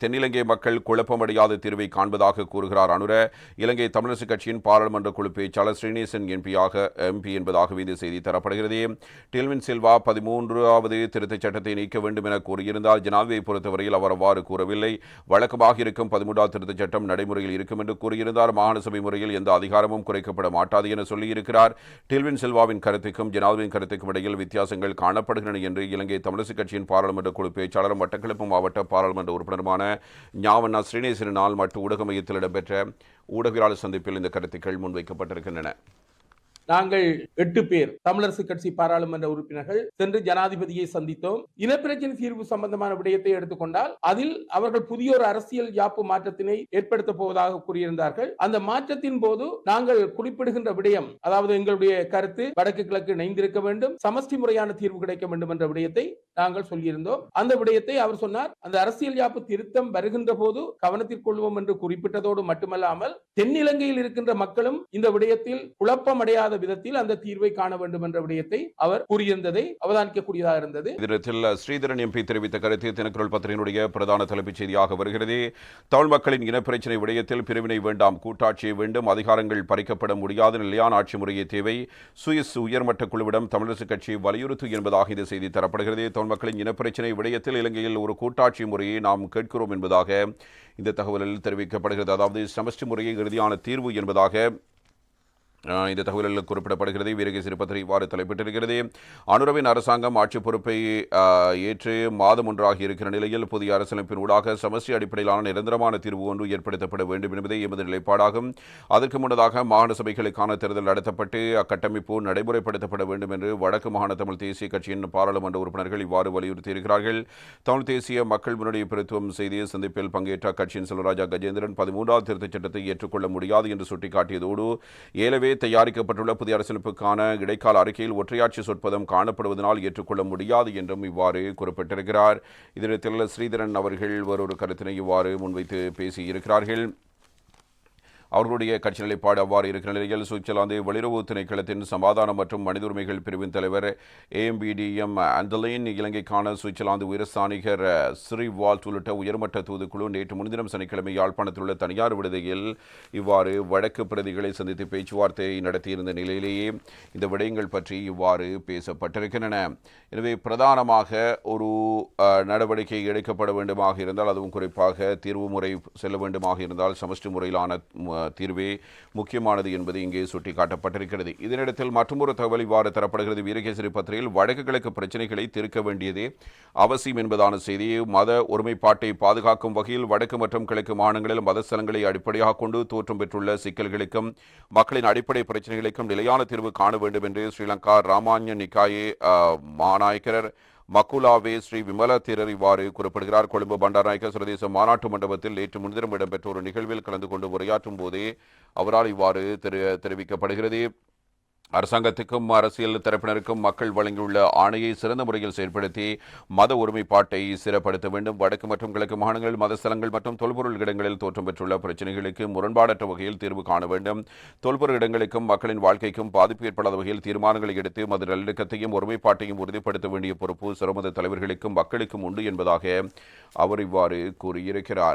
தென்னிலங்கை மக்கள் குழப்பமடையாத தீர்வை காண்பதாக கூறுகிறார் அனுர. இலங்கை தமிழரசு கட்சியின் பாராளுமன்ற குழு பேச்சாளர் ஸ்ரீநேசன் எம்பியாக எம்பி என்பதாகவே இந்த செய்தி தரப்படுகிறது. டில்வின் சில்வா பதிமூன்றாவது திருத்தச் சட்டத்தை நீக்க வேண்டும் என கூறியிருந்தால் ஜனாதிபதியை பொறுத்தவரையில் அவர் அவ்வாறு கூறவில்லை. வழக்கமாக இருக்கும் பதிமூன்றாவது திருத்தச் சட்டம் நடைமுறையில் இருக்கும் என்று கூறியிருந்தார். மாகாண சபை முறையில் எந்த அதிகாரமும் குறைக்கப்பட மாட்டாது என சொல்லியிருக்கிறார். டில்வின் சில்வாவின் கருத்துக்கும் ஜனாதிபதியின் கருத்துக்கும் இடையில் வித்தியாசங்கள் காணப்படுகின்றன என்று இலங்கை தமிழரசு கட்சியின் பாராளுமன்ற குழு பேச்சாளரும் மட்டக்களப்பு மாவட்ட பாராளுமன்ற உறுப்பினருமான ஞாவண்ணா ஸ்ரீநேசனால் மற்றும் ஊடக மையத்தில் இடம்பெற்ற ஊடகவியலாளர் சந்திப்பில் இந்த கருத்துக்கள் முன்வைக்கப்பட்டிருக்கின்றன. நாங்கள் எட்டு பேர் தமிழரசு கட்சி பாராளுமன்ற உறுப்பினர்கள் சென்று ஜனாதிபதியை சந்தித்தோம். இனப்பிரச்சனை தீர்வு சம்பந்தமான விடயத்தை எடுத்துக்கொண்டால் அதில் அவர்கள் புதிய ஒரு அரசியல் யாப்பு மாற்றத்தினை ஏற்படுத்த போவதாக கூறியிருந்தார்கள். அந்த மாற்றத்தின் போது நாங்கள் குறிப்பிடுகின்ற விடயம் அதாவது எங்களுடைய கருத்து வடக்கு கிழக்கு இணைந்திருக்க வேண்டும் சமஷ்டி முறையான தீர்வு கிடைக்க வேண்டும் என்ற விடயத்தை நாங்கள் சொல்லியிருந்தோம். அந்த விடயத்தை அவர் சொன்னார். அந்த அரசியல் யாப்பு திருத்தம் வருகின்ற போது கவனத்தில் கொள்வோம் என்று குறிப்பிட்டதோடு மட்டுமல்லாமல் தென்னிலங்கையில் இருக்கின்ற மக்களும் இந்த விடயத்தில் குழப்பமடையாத விதத்தில் அந்த தீர்வை காண வேண்டும் என்ற விடயத்தை அவர் கூறியிருந்ததை அவதானிக்கக்கூடியதாக இருந்தது. இதில் ஸ்ரீதரன் எம்பி தெரிவித்த கருத்து தினக்குரல் பத்திரிகையினுடைய பிரதான தலைப்புச் செய்தியாக வருகிறது. தமிழ் மக்களின் இனப்பிரச்சினை விடயத்தில் பிரிவினை வேண்டாம் கூட்டாட்சியை வேண்டும் அதிகாரங்கள் பறிக்கப்பட முடியாத நிலையான ஆட்சி முறையை தேவை. சுயஸ் உயர்மட்ட குழுவிடம் தமிழரசு கட்சி வலியுறுத்து என்பதாக இந்த செய்தி தரப்படுகிறது. பாகிஸ்தான் மக்களின் இனப்பிரச்சினை விடயத்தில் இலங்கையில் ஒரு கூட்டாட்சி முறையை நாம் கேட்கிறோம் என்பதாக இந்த தகவலில் தெரிவிக்கப்படுகிறது. அதாவது சமஷ்டி முறையை இறுதியான தீர்வு என்பதாக இந்த தகவலில் குறிப்பிடப்படுகிறது. வீரகை சிறுபத்திரி இவ்வாறு தலைப்பிட்டிருக்கிறது. அனுரவின் அரசாங்கம் ஆட்சி பொறுப்பை ஏற்று மாதம் ஒன்றாகி இருக்கிற நிலையில் புதிய அரசியலமைப்பின் ஊடாக சமஸ்டி அடிப்படையிலான நிரந்தரமான தீர்வு ஒன்று ஏற்படுத்தப்பட வேண்டும் என்பதே எமது நிலைப்பாடாகும். அதற்கு முன்னதாக மாகாண சபைகளுக்கான தேர்தல் நடத்தப்பட்டு அக்கட்டமைப்பு நடைமுறைப்படுத்தப்பட வேண்டும் என்று வடக்கு மாகாண தமிழ் தேசிய கட்சியின் பாராளுமன்ற உறுப்பினர்கள் இவ்வாறு வலியுறுத்தியிருக்கிறார்கள். தமிழ் தேசிய மக்கள் முன்னணி பிரத்துவம் செய்திய சந்திப்பில் பங்கேற்ற அக்கட்சியின் செல்வராஜா கஜேந்திரன் பதிமூன்றாவது திருத்தச் சட்டத்தை ஏற்றுக்கொள்ள முடியாது என்று சுட்டிக்காட்டியதோடு ஏலவே தயாரிக்கப்பட்டுள்ள புதிய அரசியலமைப்புக்கான இடைக்கால அறிக்கையில் ஒற்றையாட்சி சொற்பதம் காணப்படுவதனால் ஏற்றுக்கொள்ள முடியாது என்றும் இவ்வாறு குறிப்பிட்டிருக்கிறார். இதனிடத்தில் ஸ்ரீதரன் அவர்கள் வேறொரு கருத்தினை இவ்வாறு முன்வைத்து பேசியிருக்கிறார்கள். அவர்களுடைய கட்சி நிலைப்பாடு அவ்வாறு இருக்கிற நிலையில் சுவிட்சர்லாந்து வெளியுறவு திணைக்களத்தின் சமாதானம் மற்றும் மனித உரிமைகள் பிரிவின் தலைவர் ஏஎம்பிடிஎம் அண்டலின் இலங்கைக்கான சுவிட்சர்லாந்து உயரஸ்தானிகர் ஸ்ரீவால்ட் உள்ளிட்ட உயர்மட்ட தூதுக்குழு நேற்று முன்தினம் சனிக்கிழமை யாழ்ப்பாணத்தில் உள்ள தனியார் விடுதியில் இவ்வாறு வழக்கு பிரதிகளை சந்தித்து பேச்சுவார்த்தை நடத்தியிருந்த நிலையிலேயே இந்த விடயங்கள் பற்றி இவ்வாறு பேசப்பட்டிருக்கின்றன. எனவே பிரதானமாக ஒரு நடவடிக்கை எடுக்கப்பட வேண்டுமாக இருந்தால் அதுவும் குறிப்பாக தீர்வு முறை செல்ல வேண்டுமாக இருந்தால் சமஷ்டி முறையிலான தீர்வே முக்கியமானது என்பது இங்கே சுட்டிக்காட்டப்பட்டிருக்கிறது. இதனிடத்தில் மற்றொரு தகவல் இவ்வாறு தரப்படுகிறது. வீரகேசரி பத்திரையில் வடக்கு கிழக்கு பிரச்சனைகளை தீர்க்க வேண்டியதே அவசியம் என்பதான செய்தியை மத ஒருமைப்பாட்டை பாதுகாக்கும் வகையில் வடக்கு மற்றும் கிழக்கு மாநிலங்களில் மத ஸ்தலங்களை அடிப்படையாக கொண்டு தோற்றம் பெற்றுள்ள சிக்கல்களுக்கும் மக்களின் அடிப்படை பிரச்சனைகளுக்கும் நிலையான தீர்வு காண வேண்டும் என்று ஸ்ரீலங்கா ராமான்ய நிக்காயே மாநாயக்கரர் மாநாயக்கர் மக்குலாவே ஸ்ரீ விமல தேரர் இவ்வாறு குறிப்பிடுகிறார். கொழும்பு பண்டாரநாயக்க சர்வதேச மாநாட்டு மண்டபத்தில் நேற்று முன்தினம் இடம்பெற்ற ஒரு நிகழ்வில் கலந்து கொண்டு உரையாற்றும் போதே அவரால் இவ்வாறு தெரி தெரிவிக்கப்படுகிறது. அரசாங்கத்துக்கும் அரசியல் தரப்பினருக்கும் மக்கள் வழங்கியுள்ள ஆணையை சிறந்த முறையில் செயல்படுத்தி மத ஒருமைப்பாட்டை சிறப்படுத்த வேண்டும். வடக்கு மற்றும் கிழக்கு மாகாணங்களில் மத ஸ்தலங்கள் மற்றும் தொல்பொருள் இடங்களில் தோற்றம் பெற்றுள்ள பிரச்சினைகளுக்கு முரண்பாடற்ற வகையில் தீர்வு காண வேண்டும். தொல்பொருள் இடங்களுக்கும் மக்களின் வாழ்க்கைக்கும் பாதிப்பு ஏற்படாத வகையில் தீர்மானங்களை எடுத்து மத நல்லிணக்கத்தையும் ஒருமைப்பாட்டையும் உறுதிப்படுத்த வேண்டிய பொறுப்பு சிறமத தலைவர்களுக்கும் மக்களுக்கும் உண்டு என்பதாக அவர் இவ்வாறு கூறியிருக்கிறார்.